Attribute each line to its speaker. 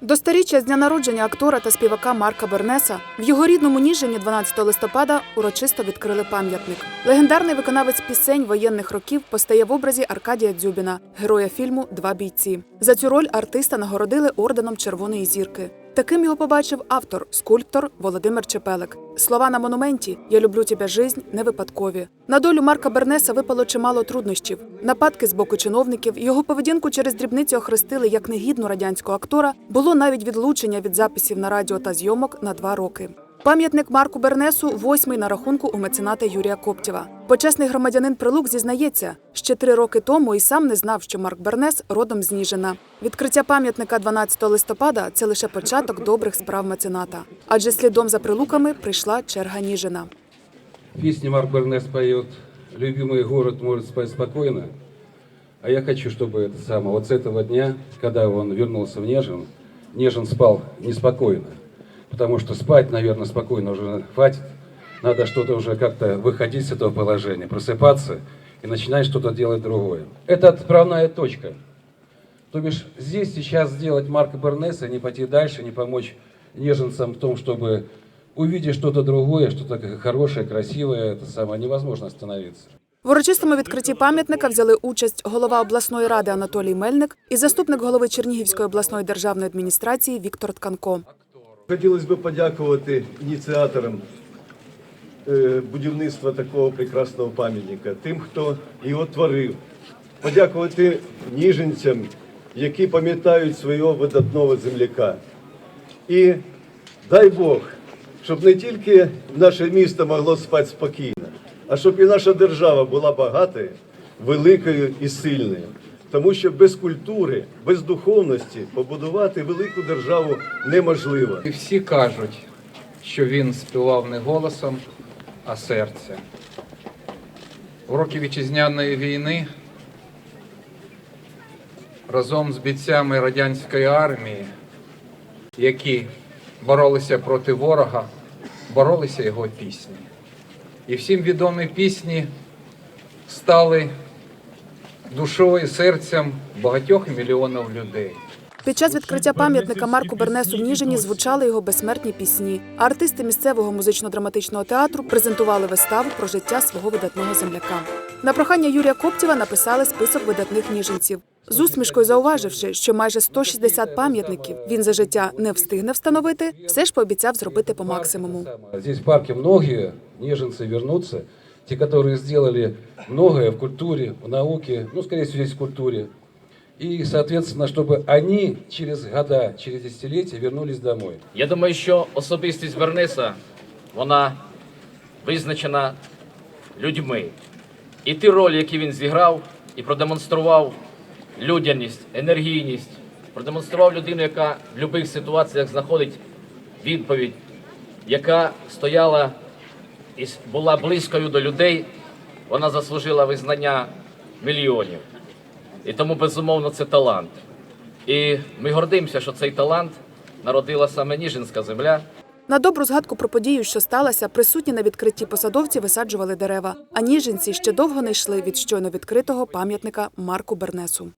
Speaker 1: До сторіччя з дня народження актора та співака Марка Бернеса в його рідному Ніжині 12 листопада урочисто відкрили пам'ятник. Легендарний виконавець пісень воєнних років постає в образі Аркадія Дзюбіна, героя фільму Два бійці. За цю роль артиста нагородили орденом Червоної зірки. Таким його побачив автор, скульптор Володимир Чепелик. Слова на монументі Я люблю тебе жизнь не випадкові. На долю Марка Бернеса випало чимало труднощів. Нападки з боку чиновників, його поведінку через дрібниці охрестили як негідну радянського актора. Було навіть відлучення від записів на радіо та зйомок на два роки. Пам'ятник Марку Бернесу восьмий на рахунку у мецената Юрія Коптєва. Почесний громадянин Прилук зізнається, ще три роки тому і сам не знав, що Марк Бернес родом з Ніжина. Відкриття пам'ятника 12 листопада це лише початок добрих справ мецената. Адже слідом за прилуками прийшла черга Ніжина.
Speaker 2: В песне Марк Бернес поет «Любимый город может спать спокойно». А я хочу, чтобы это самое, вот с этого дня, когда он вернулся в Нежин, Нежин спал неспокойно. Потому что спать, наверное, спокойно уже хватит. Надо что-то уже как-то выходить с этого положения, просыпаться и начинать что-то делать другое. Это отправная точка. То бишь здесь сейчас сделать Марка Бернеса, не пойти дальше, не помочь неженцам в том, чтобы увидеть что-то другое, что-то хорошее, красивое, это самое, невозможно остановиться.
Speaker 1: В урочистому відкритті пам'ятника взяли участь голова обласної ради Анатолій Мельник і заступник голови Чернігівської обласної державної адміністрації Віктор Тканко.
Speaker 3: Хотілося б подякувати ініціаторам е, будівництва такого прекрасного пам'ятника, тим, хто його творив. Подякувати ніженцям, які пам'ятають свого видатного земляка. І дай Бог, щоб не тільки наше місто могло спати спокійно, а щоб і наша держава була багатою, великою і сильною. Тому що без культури, без духовності побудувати велику державу неможливо.
Speaker 4: І всі кажуть, що він співав не голосом, а серцем. У роки вітчизняної війни разом з бійцями радянської армії, які боролися проти ворога, боролися його пісні. І всім відомі пісні стали душою серцем багатьох мільйонів людей.
Speaker 1: Під час відкриття пам'ятника Марку Бернесу в Ніжині звучали його безсмертні пісні. А артисти місцевого музично-драматичного театру презентували виставу про життя свого видатного земляка. На прохання Юрія Коптєва написали список видатних ніжинців. З усмішкою зауваживши, що майже 160 пам'ятників він за життя не встигне встановити, все ж пообіцяв зробити по максимуму.
Speaker 2: Здесь в парке многие неженцы вернутся, те, которые сделали многое в культуре, в науке, ну, скорее всего, здесь в культуре. И, соответственно, чтобы они через года, через десятилетия вернулись домой.
Speaker 5: Я думаю, що особистість Бернеса вона визначена людьми. І ті ролі, які він зіграв, і продемонстрував людяність, енергійність, продемонстрував людину, яка в будь-яких ситуаціях знаходить відповідь, яка стояла і була близькою до людей, вона заслужила визнання мільйонів. І тому, безумовно, це талант. І ми гордимося, що цей талант народила саме Ніжинська земля.
Speaker 1: На добру згадку про подію, що сталася, присутні на відкритті посадовці висаджували дерева. А ніжинці ще довго не йшли від щойно відкритого пам'ятника Марку Бернесу.